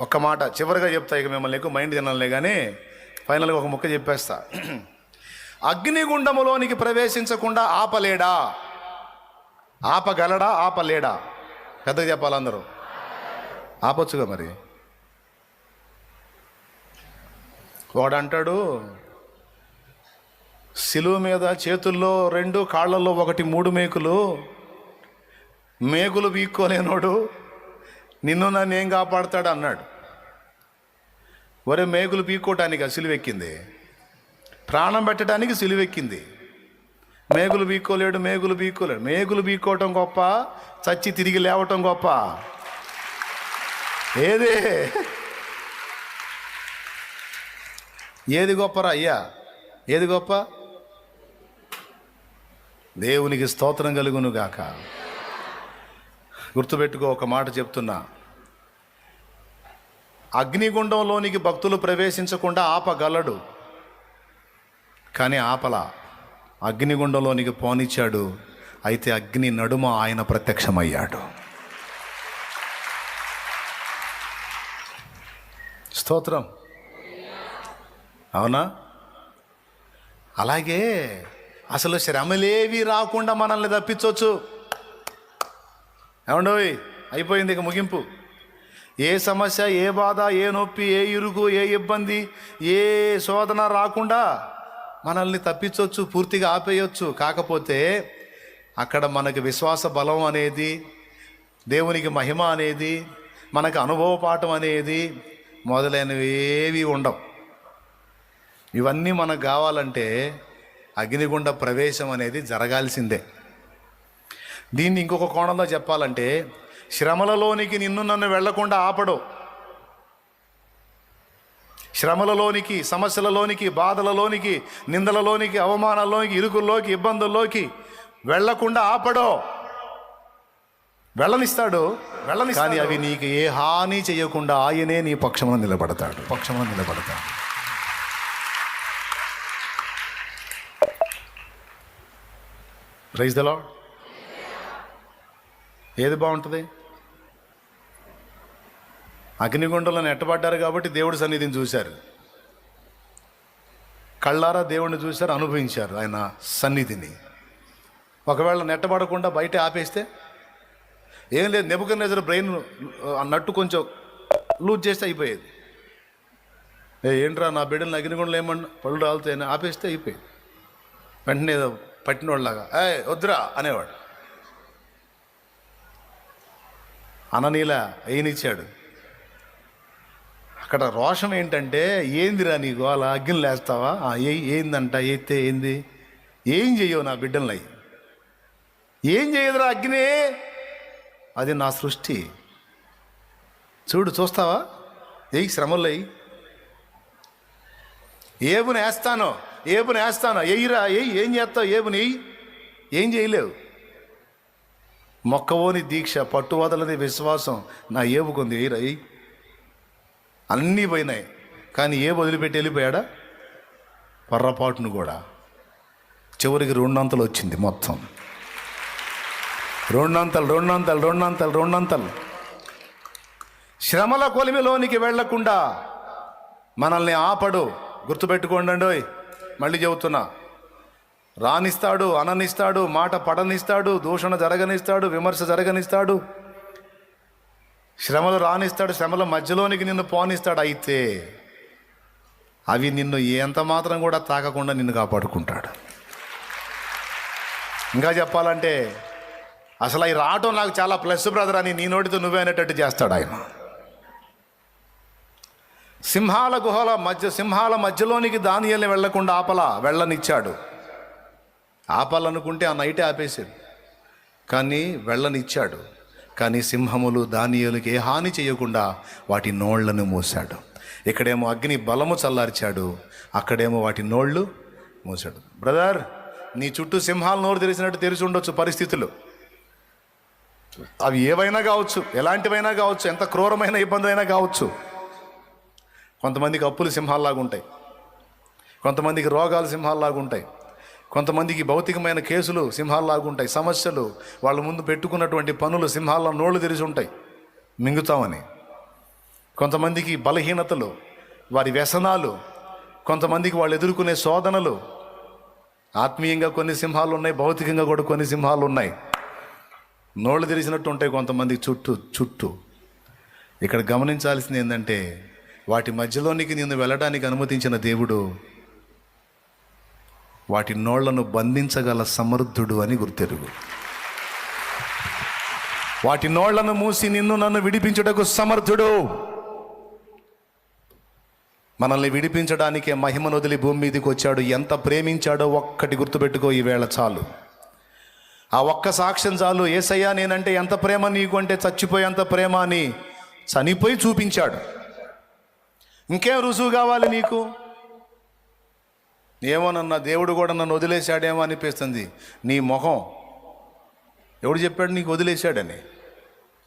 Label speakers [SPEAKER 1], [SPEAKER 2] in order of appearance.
[SPEAKER 1] ఒక్క మాట చివరిగా చెప్తా ఇక మిమ్మల్ని ఎక్కువ మైండ్ తినాలే కానీ ఫైనల్గా ఒక ముక్క చెప్పేస్తా. అగ్నిగుండములోనికి ప్రవేశించకుండా ఆపలేడా? ఆపగలడా? ఆపలేడా? పెద్దగా చెప్పాలి అందరూ. ఆపొచ్చుగా మరి. వాడు అంటాడు సిలువ మీద చేతుల్లో రెండు కాళ్ళల్లో ఒకటి మూడు మేకులు మేకులు వీక్కోలేనోడు నిన్ను నన్ను ఏం కాపాడుతాడు అన్నాడు. ఒరే మేకులు పీక్కోటానికి ఆ సిలువెక్కింది. ప్రాణం పెట్టడానికి సిలువెక్కింది. మేకులు పీక్కోలేడు మేకులు పీక్కోలేడు. మేకులు పీక్కోవటం గొప్ప చచ్చి తిరిగి లేవటం గొప్ప. ఏది? ఏది గొప్పరా అయ్యా? ఏది గొప్ప? దేవునికి స్తోత్రం కలుగును గాక గుర్తుపెట్టుకో ఒక మాట చెప్తున్నా. అగ్నిగుండంలోనికి భక్తులు ప్రవేశించకుండా ఆపగలడు కానీ ఆపల. అగ్నిగుండంలోనికి పోనిచ్చాడు అయితే అగ్ని నడుమ ఆయన ప్రత్యక్షమయ్యాడు. స్తోత్రం. అవునా? అలాగే అసలు శ్రమలేవి రాకుండా మనల్ని తప్పించవచ్చు ఏమండోయ్ అయిపోయింది ఇక ముగింపు. ఏ సమస్య ఏ బాధ ఏ నొప్పి ఏ ఇరుగు ఏ ఇబ్బంది ఏ శోధన రాకుండా మనల్ని తప్పించవచ్చు పూర్తిగా ఆపేయొచ్చు. కాకపోతే అక్కడ మనకి విశ్వాస బలం అనేది దేవునికి మహిమ అనేది మనకు అనుభవ పాఠం అనేది మొదలైనవి ఏవి ఉండవు. ఇవన్నీ మనకు కావాలంటే అగ్నిగుండ ప్రవేశం అనేది జరగాల్సిందే. దీన్ని ఇంకొక కోణంలో చెప్పాలంటే శ్రమలలోనికి నిన్ను నన్ను వెళ్ళకుండా ఆపడు. శ్రమలలోనికి సమస్యలలోనికి బాధలలోనికి నిందలలోనికి అవమానాల్లోనికి ఇరుకుల్లోకి ఇబ్బందుల్లోకి వెళ్ళకుండా ఆపడో. వెళ్ళనిస్తాడు వెళ్ళని కానీ అవి నీకు ఏ హాని చేయకుండా ఆయనే నీ పక్షమున నిలబడతాడు. పక్షమున నిలబడతాడు. రైజ్ ద లాడ్ ఏది బాగుంటుంది? అగ్నిగుండంలో నెట్టబడ్డారు కాబట్టి దేవుడి సన్నిధిని చూశారు. కళ్ళారా దేవుడిని చూశారు అనుభవించారు ఆయన సన్నిధిని. ఒకవేళ నెట్టబడకుండా బయట ఆపేస్తే? ఏం లేదు నెబుకర్ బ్రెయిన్ నట్టు కొంచెం లూజ్ చేస్తే అయిపోయేది. ఏ ఏంట్రా నా బిడ్డలు అగ్నిగుండలు ఏమన్నా పళ్ళు రాలుతాయని ఆపేస్తే అయిపోయేది. వెంటనే ఏదో పట్టినోళ్ళలాగా ఏ వద్దురా అనేవాడు. అననీల అయినిచ్చాడు అక్కడ రోషం ఏంటంటే ఏందిరా నీ గోల అగ్గిని లేస్తావా? ఏ ఏందంట? ఎత్తే ఏంది? ఏం చెయ్యవు నా బిడ్డలై ఏం చేయదురా అగ్ని అది నా సృష్టి. చూడు చూస్తావా? ఏయి శ్రమలయ్యి ఏబుని వేస్తానో ఏబుని వేస్తానో ఎయ్యిరా ఎయ్యి ఏం చేస్తావు? ఏబుని ఎయ్యి ఏం చేయలేవు మొక్కవోని దీక్ష పట్టువదలని విశ్వాసం. నా ఏవుకుంది? రై. అన్నీ పోయినాయి. కానీ ఏ వదిలిపెట్టి వెళ్ళిపోయాడా? పొర్రపాటును కూడా. చివరికి రెండంతలు వచ్చింది మొత్తం. రెండంతలు రెండంతలు రెండంతలు రెండంతలు. శ్రమల కొలిమిలోనికి వెళ్ళకుండా మనల్ని ఆపడు. గుర్తుపెట్టుకోండి మళ్ళీ చెబుతున్నా. రానిస్తాడు అననిస్తాడు మాట పడనిస్తాడు దూషణ జరగనిస్తాడు విమర్శ జరగనిస్తాడు. శ్రమలు రానిస్తాడు శ్రమల మధ్యలోనికి నిన్ను పోనిస్తాడు అయితే అవి నిన్ను ఎంత మాత్రం కూడా తాకకుండా నిన్ను కాపాడుకుంటాడు. ఇంకా చెప్పాలంటే అసలు అవి రావటం నాకు చాలా ప్లస్ బ్రదర్ అని నీ నోటితో నువ్వే అనేటట్టు చేస్తాడు ఆయన. సింహాల గుహల మధ్య సింహాల మధ్యలోనికి దానియల్ని వెళ్ళకుండా ఆపల వెళ్ళనిచ్చాడు. ఆపాలనుకుంటే ఆ నైటే ఆపేశాడు కానీ వెళ్ళనిచ్చాడు. కానీ సింహములు దానియులకి ఏ హాని చేయకుండా వాటి నోళ్ళను మూశాడు. ఇక్కడేమో అగ్ని బలము చల్లార్చాడు. అక్కడేమో వాటి నోళ్ళు మూసాడు బ్రదర్ నీ చుట్టూ సింహాలు నోరు తెరిచినట్టు తెరిచి ఉండొచ్చు పరిస్థితులు. అవి ఏవైనా కావచ్చు ఎలాంటివైనా కావచ్చు ఎంత క్రూరమైన ఇబ్బంది అయినా కావచ్చు. కొంతమందికి అప్పులు సింహాల్లాగా ఉంటాయి కొంతమందికి రోగాలు సింహాల్లాగా ఉంటాయి కొంతమందికి భౌతికమైన కేసులు సింహాల్లాగా ఉంటాయి సమస్యలు. వాళ్ళ ముందు పెట్టుకున్నటువంటి పనులు సింహాల నోళ్ళు తెరిచి ఉంటాయి మింగుతామని. కొంతమందికి బలహీనతలు వారి వ్యసనాలు కొంతమందికి వాళ్ళు ఎదుర్కొనే శోధనలు. ఆత్మీయంగా కొన్ని సింహాలు ఉన్నాయి భౌతికంగా కూడా కొన్ని సింహాలు ఉన్నాయి. నోళ్ళు తెరిచినట్టు ఉంటాయి కొంతమంది చుట్టూ చుట్టూ. ఇక్కడ గమనించాల్సింది ఏంటంటే వాటి మధ్యలోనికి నిన్ను వెళ్ళడానికి అనుమతించిన దేవుడు వాటి నోళ్ళను బంధించగల సమర్థుడు అని గుర్తెరుగు. వాటి నోళ్ళను మూసి నిన్ను నన్ను విడిపించుటకు సమర్థుడు. మనల్ని విడిపించడానికే మహిమను వదిలి భూమి మీదకి వచ్చాడు. ఎంత ప్రేమించాడో ఒక్కటి గుర్తుపెట్టుకో ఈవేళ చాలు. ఆ ఒక్క సాక్ష్యం చాలు. ఏసయ్యా నేనంటే ఎంత ప్రేమ నీకు అంటే చచ్చిపోయేంత ప్రేమ అని చనిపోయి చూపించాడు. ఇంకేం రుజువు కావాలి నీకు? ఏమోనన్నా దేవుడు కూడా నన్ను వదిలేశాడేమో అనిపిస్తుంది. నీ మొహం. ఎవడు చెప్పాడు నీకు వదిలేశాడని?